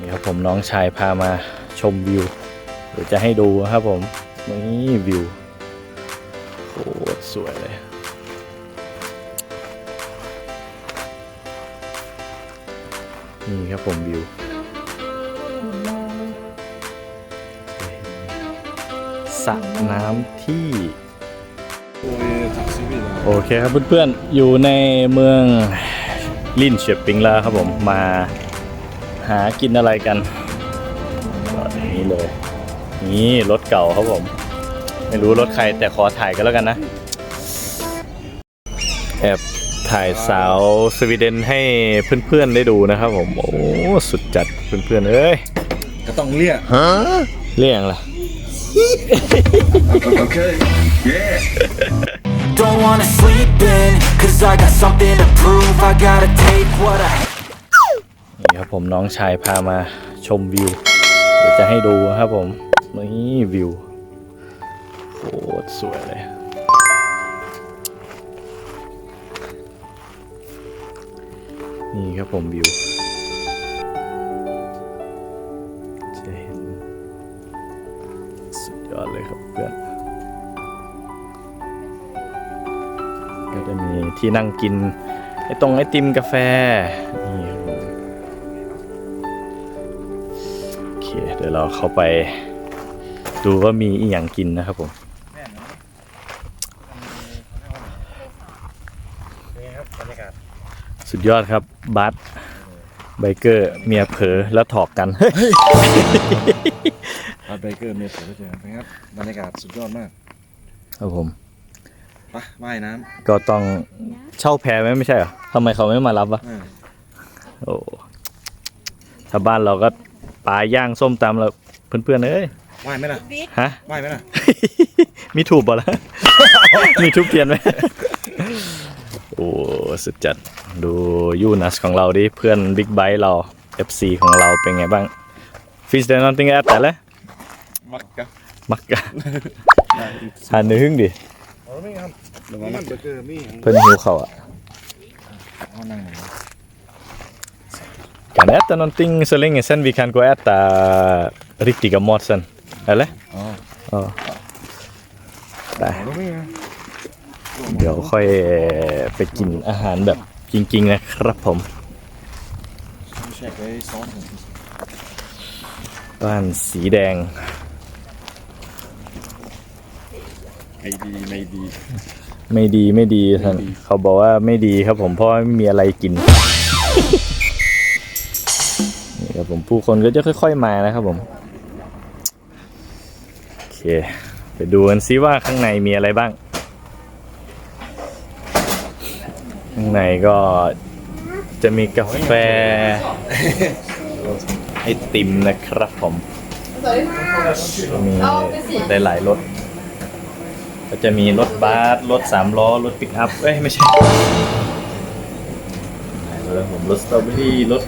นี่ครับผมน้องชายพามาชมวิวเดี๋ยวจะให้ดูครับผมนี่วิวโคตรสวยเลยนี่ครับผมวิวสระน้ำที่โอเคครับเพื่อนๆ อยู่ในเมืองลินเชียปิงแล้วครับผมมา หากินอะไรกันก็อย่างนี้เลย นี่รถเก่าครับผม ไม่รู้รถใครแต่ขอถ่ายกันแล้วกันนะ แอบถ่ายสาวสวีเดนให้เพื่อนๆได้ดูนะครับผม โอ้สุดจัดเพื่อนๆเอ้ยก็ต้องเรียกเรียงล่ะ Don't wanna sleep in, cause I got something to prove. I gotta take what I นี่ ครับผมน้องชายพามาชมวิว เดี๋ยวจะให้ดูครับผม นี่วิวโคตรสวยเลย นี่ครับผมวิวจะเห็นสุดยอดเลยครับเพื่อนก็จะมีที่นั่งกินไอ้ตรงไอติมกาแฟนี่ เดี๋ยวเราเข้าไป ดูว่ามีอีหยังกินนะครับผมสุดยอดครับบัสไบเกอร์เมียเผลอแล้วถอกกันอาร์ตไบเกอร์เมทเจอกันนะครับบรรยากาศสุดยอดมากครับผมไปว่ายน้ำก็ต้องเช่าแพไหมไม่ใช่เหรอทำไมเขาไม่มารับวะโอ้ถ้าบ้านเราก็ ปลาย่างส้มตำแล้วเพื่อนๆเอ้ยว่ายไหมล่ะฮะว่ายไหมล่ะ มีถูกบ่ล่ะมีทุบเทียนไหมโอ้สุดจัดดูยูนัสของเราดิเพื่อนบิ๊กไบค์เรา FC ของเราเป็นไงบ้างฟิสเดนนอนติงแอตแต่ละมักกะมักกะหาเนื้อหึ่งดิโอ้ไม่ครับเดี๋ยวมันเบอร์เกอร์มี่เพื่อนหิวเขาอะ เอานั่งหน่อย Kan äta någonting så länge sen vi kan gå och äta riktiga mat sen. Eller? อ๋อ Ja. ไปเอาไม่ครับเดี๋ยวค่อยไปกินอาหารแบบจริงๆนะครับผมแช่ไว้ซ้อนผมบ้านสีแดงไม่ดีไม่ดี ไม่ดีไม่ดีท่านไม่ดีเขาบอกว่าไม่ดีครับผมเพราะว่าไม่มีอะไรกิน นี่ครับผมผู้คนก็จะค่อย ๆมานะครับผม โอเค ไปดูกันซิว่าข้างในมีอะไรบ้าง ข้างในก็จะมีกาแฟ ไอติมนะครับผม มีหลายรถก็จะมีรถบัสรถสามล้อรถปิกอัพเอ้ย ไม่ใช่รถแล้วผมรถสตรอเบอรี่รถ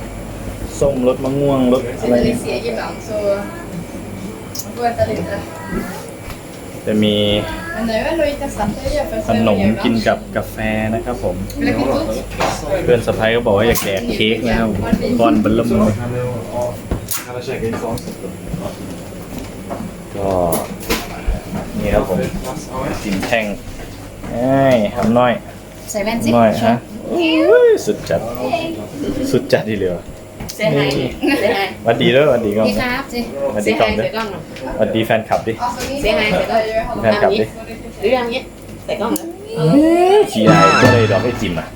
ส้มรถมะม่วงรถอะไร Sitter i seg ibland så man får äta lite. จะมี Men nu har jag nog testat det jämfört ขนมกินกับกาแฟนะครับผม Vill du kvittot? เพื่อนสะพ้ายก็บอกว่าอยากแดกเค้กนะครับบอลเบัลลัม Han har käkat i ซ้อนก็นี่ครับผมสินแท่งเอ้ยทำน้อย Säg vän น้อยฮะโอ้ยสุดจัด สุดจัดทีเดียว Säg hej. Säg hej. หวัดดีด้วยหวัดดีก่อน Hej Knap. หวัดดี Säg ก่อน hej ด้วย till gången. หวัดดีแฟนคลับดิ Säg hej till gången. แฟนคลับดิ Du gör inget. Säg gången. ชีไอบ่ได้ดอกไอติมอะ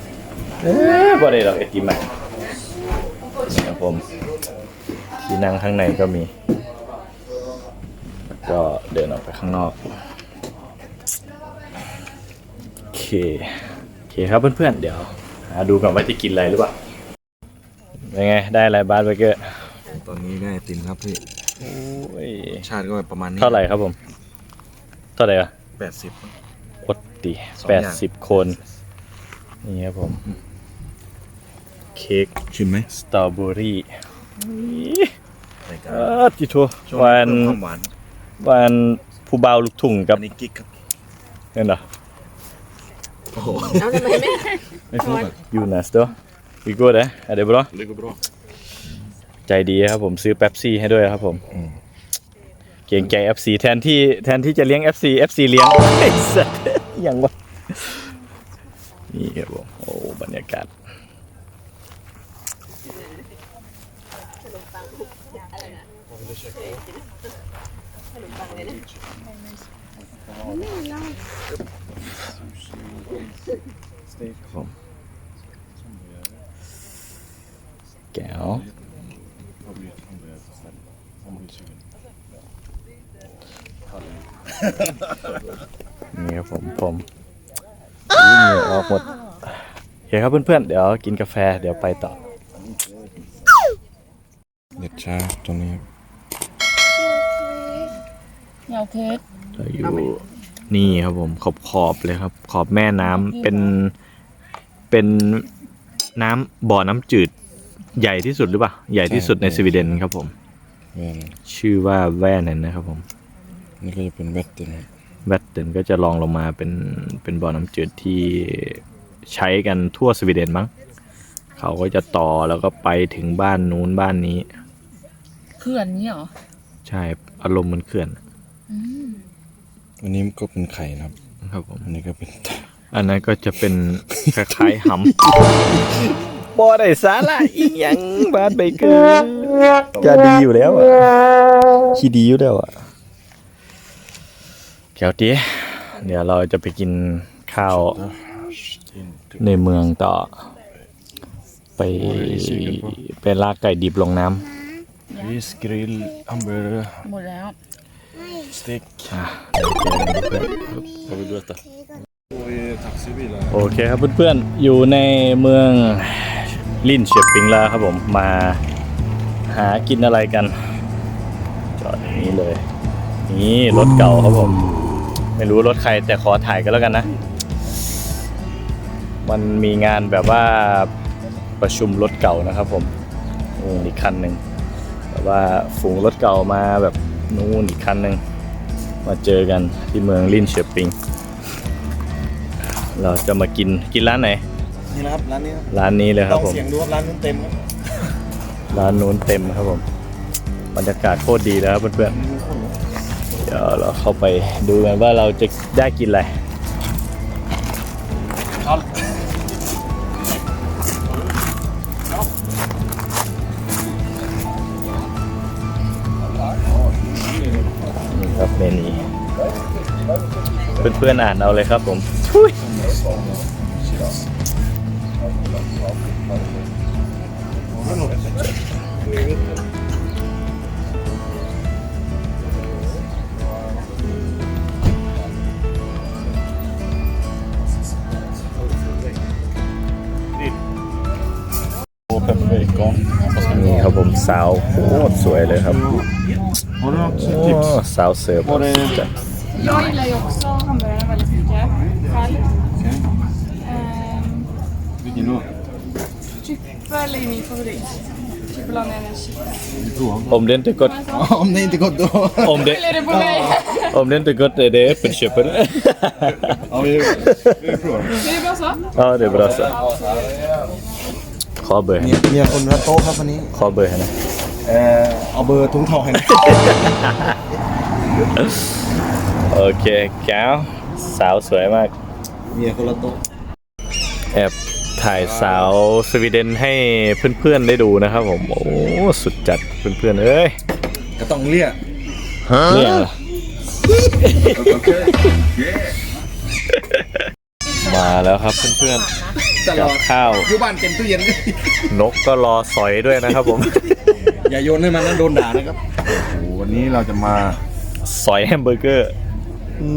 เอ้ยบ่ได้ดอกไอติมอะนี่ครับผมที่นั่งข้างในก็มีแล้วก็เดินออกไปข้างนอกโอเคโอเคครับเพื่อนๆเดี๋ยวหาดูก่อนว่าจะกินอะไรหรือเปล่า เป็นไง ได้อะไรบาสเบเกอร์ตอนนี้ได้ไอติมครับพี่โอ้ยชาติก็ประมาณนี้เท่าไหร่ครับผม เท่าไหร่อะแปดสิบอดดีสองแปอดย่าง สิบคน นี่ครับผม เค้กชิมไหมสตรอเบอรี่รายการเออจิทัวช่วงวันเพิ่มความหวานวันผู้บ่าวลูกทุ่งกับอันนี้กิ๊กครับนั่นเหรอโอ้โห Ja, men hej med. ไม่พูดแบบยูนัสตัว vi går där är det bra det går bra ใจดีครับผมซื้อเป๊ปซี่ให้ด้วยครับผมอืมเกรงใจ FC แทนที่แทนที่จะเลี้ยง FC FC เลี้ยงไอ้สัสอย่างวะนี่ครับผม โอ้บรรยากาศผม แก้วนี่ครับผมผมวิ่งเหงื่อออกหมดโอเคครับเพื่อนๆ เดี๋ยวกินกาแฟเดี๋ยวไปต่อ เด็ดชาตรงนี้ครับเหนียวเค้กเราอยู่นี่ครับผมขอบขอบเลยครับ ขอบแม่น้ำเป็นเป็นน้ำบ่อน้ำจืด ใหญ่ที่สุดหรือเปล่า ใหญ่ที่สุดในสวีเดนครับผม แว่นชื่อว่าแว่นนนะครับผมนี่ก็จะเป็นแวตเต็นครับแวตเตนก็จะลองลงมาเป็นเป็นบ่อน้ำจืดที่ใช้กันทั่วสวีเดนมั้ง เขาก็จะต่อแล้วก็ไปถึงบ้านนู้นบ้านนี้ เขื่อนนี้เหรอใช่อารมณ์เหมันเขื่อนอันนี้ก็เป็นไข่นะครับ ครับผม อันนี้ก็เป็น อันนั้นก็จะเป็น คล้ายๆหำ บอได้สาระอีหยังบ้านเบเกอร์จะดีอยู่แล้วอะขี้ดีอยู่แล้วอะแก้วเตี้ยเดี๋ยวเราจะไปกินข้าวในเมืองต่อ ไปไปลากไก่ดิบลงน้ฟิสกริลฮัมเบอร์เกอร์หมดแล้วสเต็กำอะ Har vi berättat? taxibilar. โอเคครับเพื่อนๆอยู่ในเมือง ลินเชียปิงแล้วครับผมมาหากินอะไรกัน จอดอย่างนี้เลย นี่รถเก่าครับผม ไม่รู้รถใครแต่ขอถ่ายกันแล้วกันนะ มันมีงานแบบว่าประชุมรถเก่านะครับผมนู่นอีกคันหนึ่งแบบว่าฝูงรถเก่ามาแบบนู่นอีกคันหนึ่งมาเจอกันที่เมืองลินเชียปิง เราจะมากินกินร้านไหน นี่นะครับร้านนี้ครับร้านนี้เลยคลรัอบงผมเสียงดูครับร้านนู้นเต็มครับร้านนู้นเต็มครับผมบรรยากาศโคตรดีแล้วครับเพื่อนๆเดี๋ยวเราเข้าไปดูกันว่าเราจะได้กินอะไรนี่ครับเมนูเพื่อนๆอ่านเอาเลยครับผมทุย นี่ครับผมสาวโคตรสวยเลยครับ Har du något โอ้สาวเสิร์ฟ Var det... Jag gillar ju också hamburgare väldigt mycket själv. Ehm, Vilken då? Tryffel är min favorit. Tryffelolja med chips. Om det inte gått Om det inte gått då. om det, Eller är det på mig? om det inte gått är det öppet köper du? Ja, vi, vi provar. Är det bra så? ja det är bra så ขอเบอร์ให้เมียเมียคนละโต๊ะครับวันนี้ ขอเบอร์ให้นะเอ่อเอาเบอร์ถุงทองให้นะโอเคแก้วสาวสวยมาก เมียคนละโต๊ะแอบ ถ่ายสาวสวีเดนให้เพื่อนๆได้ดูนะครับผม โอ้สุดจัดเพื่อนๆเอ้ยก็ต้องเรียกเนี่ยเหรอมาแล้วครับเพื่อนๆกับข้าวอยู่บ้านเต็มตู้เย็นนกก็รอสอยด้วยนะครับผม อย่าโยนให้มันนะโดนด่านะครับโอ้วันนี้เราจะมาสอยแฮมเบอร์เกอร์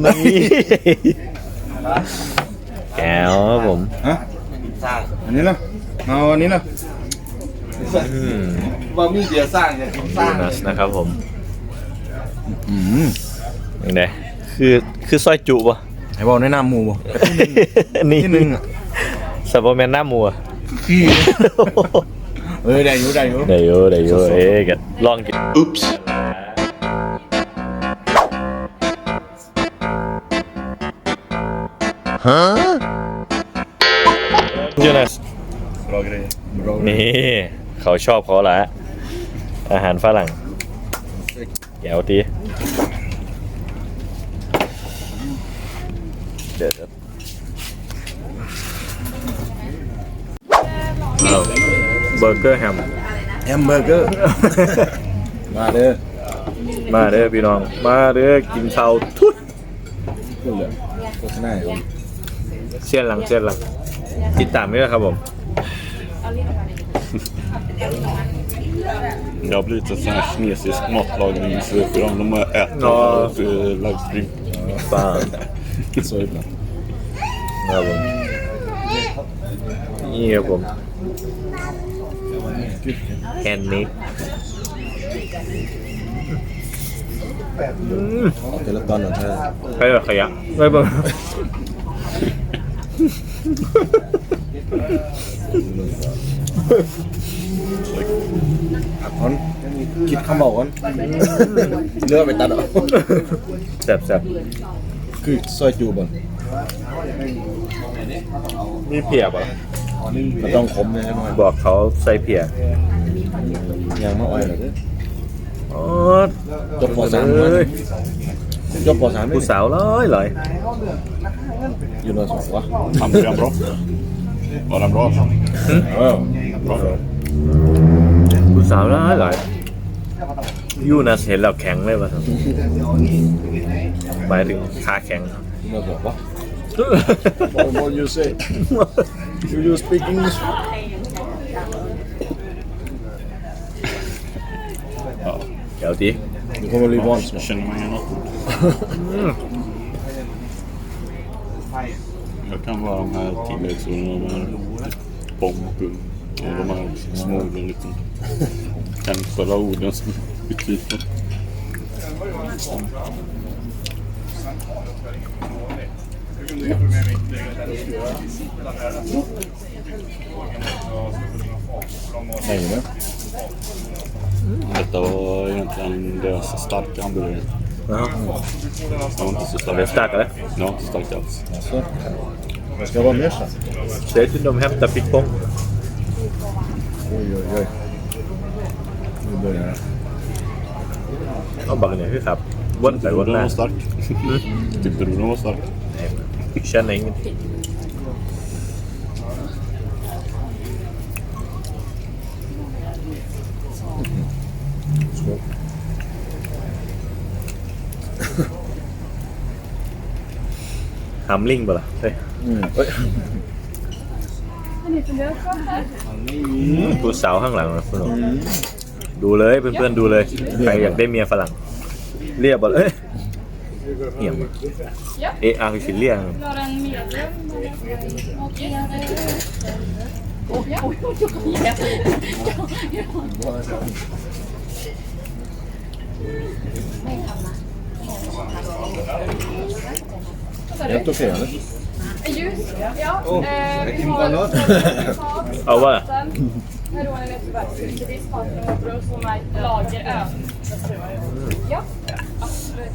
นี่แก้วครับผมฮะ อันนี้นะเอาอันนี้นะอืมว่ามีเดียสร้างเนี่ยสร้างโบนัสนะครับผมอืมยังไงคือคือซอยจุป่ะให้บอกในนามหมูบ่นี่ที่หนึ่งอะสับปะแมนหน้ามัวขี้เออได้อยู่ได้อยู่เดี๋ยวเดี๋ยวเอ๊ะกันลองกินอุ๊ปส์ฮะ เจนัส bra grejer bra นี่ เขาชอบเขาละอาหารฝรั่งแก้วตีเดี๋ยวจะเอาเบอร์เกอร์แฮม แฮมเบอร์เกอร์ มาเด้อมาเด้อพี่น้อง มาเด้อกินข้าวทุดพูดเลยโฆษณาอยู่เชียนหลังเชียนหลัง ติดตามด้วยนะครับผม Det har blivit ett sånt här kinesiskt matlagningsprogram. De har ätit Ja. för livestream. ป้าสวยปะครับผมนี่ครับผมแคนนิกเอาแต่ละตอนหน่อยเธอใครแบบขยะไม่บ้าง อัดคอนคิดคำบอกก่อนเลือกไปตัดเอาแซ่บแซ่บคือซอยจูบ่นมีเพียบอะมันต้องขมเลยใช่ไหมบอกเขาใส่เพียยังมาอ้อยหน่อยเด้ออ๋อจบปสามเลมายจบปสามไม่ผู้สาวร้อยร้อยอยู่นสองวะ Hamburgaren bra? Var den bra? เออ Bra. ผู้สาวร้อยร้อยยูนะเห็นแล้วแข็งเลยป่ะครับหมายถึงขาแข็งอยู่นสองวะ What what you say Do you speak English Ja. เดี๋ยวดิ Du kommer bli van snart Känner man igen något? Jag kan vara de här tilläggsorden, de här pompen och de här små orden liksom. Jämföra orden som betyder något. ไหนอยู่นะ Detta var egentligen deras starka hamburgare. Jaha. De var inte så Det är starka. starkare. De var inte starka alls. Alltså, det ska vara mer så. Säg till dem hämta pickpong. Oj, oj, oj. Nu börjar det. เอาบักเนี่ยพี่ครับวนไป Tyckte ว du น den มา var stark? Tyckte du den var stark? känner ingenting Små. Hamling bara. Oj. Mm. Oj. ผู้สาวข้างหลังนะคุณหนุ่มดูเลยเพื่อนๆดูเลย ใครอยากได้เมียฝรั่ง เรียบบอกเอ้ยเหี่ยมเอะอาคือชิเลียง Vi har en medium och en... Helt okej eller? Ljus, ja. Eh, vi har เอาว่า Heroen är tyvärr slutvis partnerbror som är lageröl. Ja, absolut.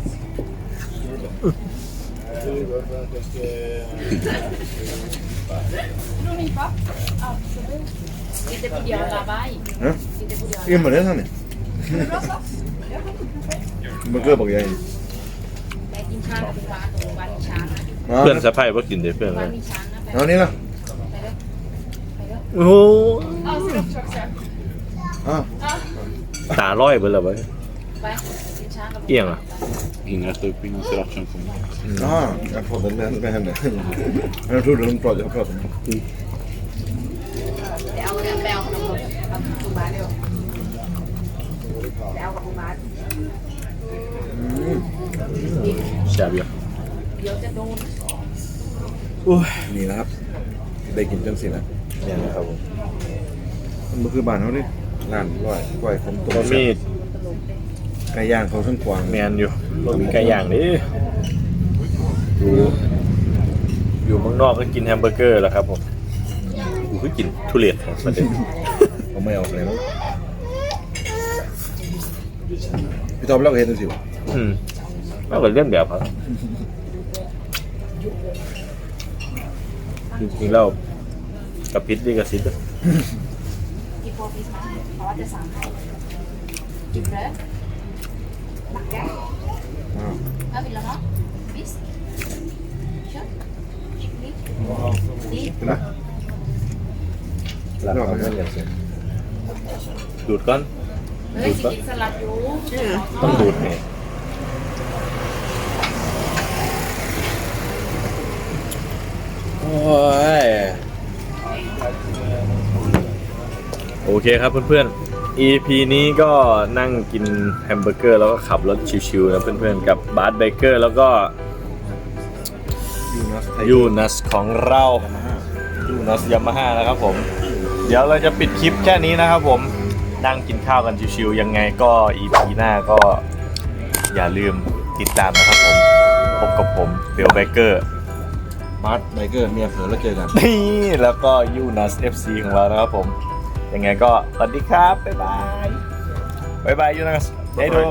Ronipa? Absolut. Lite Budiala Vai. Ja. Lite Budiala. In med den hörni. Bra sås. Burgare bakar jag i. แต่กินช้างกั บคุณวาตรงวันมีช้างนะ Ja, เพื่อนสะพายว่ากินเดี๋ยวเพื่อนวัเลนยมีช้างนะไป ja ni då? ไปเด้อไปเด้อโอ้โห Ja, sirapchock sir. Ja. ตาร้อยเบลอไปไปกินช้างกับเอี่ยงอะ Ingen äta upp innan srirachan kommer. Ja, jag pratade med, med henne. Men jag trodde hon pratade, jag pratade med henne. นี่นะครับ ได้กินจังสินะเนี่ยนะครับผมมันคือบ้านเขาดิร้านร้อยก้อยคมตัวบะหมี่ไก่ย่างเขาทั้งกวางแมนอยู่บะหมี่ไก่ย่างนี่อยู่อยู่เมืองนอกก็กินแฮมเบอร์เกอร์แล้วครับผมกูก็กินทุเรียนครับประเด็นเขาไม่เอาอะไรแล้วพี่ท็อปเล่าเห็นจังสิวะอืมแล้วก็เล่นแบบครับ จริงๆแล้วกับพิษดีกับซิดกี่โปรฟิสมาเพราะว่าจะสั่งให้ Chụp đấy Bắt cá Đó bị là nó Bis Chốt Đi Đi ดูดก่อน Đấy, chị chị salad chú ต้องดูดเนี่ยโอ้ ยโอเคครับเพื่อนๆ EP นี้ก็นั่งกินแฮมเบอร์เกอร์แล้วก็ขับรถชิวๆนะเพื่อนๆ กับบาร์ b เบเกอร์แล้วก็ยูนัสของเรายูนัสยามาฮ่านะครับผม เดี๋ยวเราจะปิดคลิปแค่นี้นะครับผม นั่งกินข้าวกันชิวๆยังไงก็ EP หน้าก็อย่าลืมติดตามนะครับผม พบกับผมเบลเบเกอร์ มาร์ทไบเกอร์เมียเผลอแล้วเจอกัน นี่แล้วก็ยูนัส FC ของเรานะครับผมยังไงก็สวัสดีครับ บ๊ายบาย บ๊ายบายยูนัสได้ดู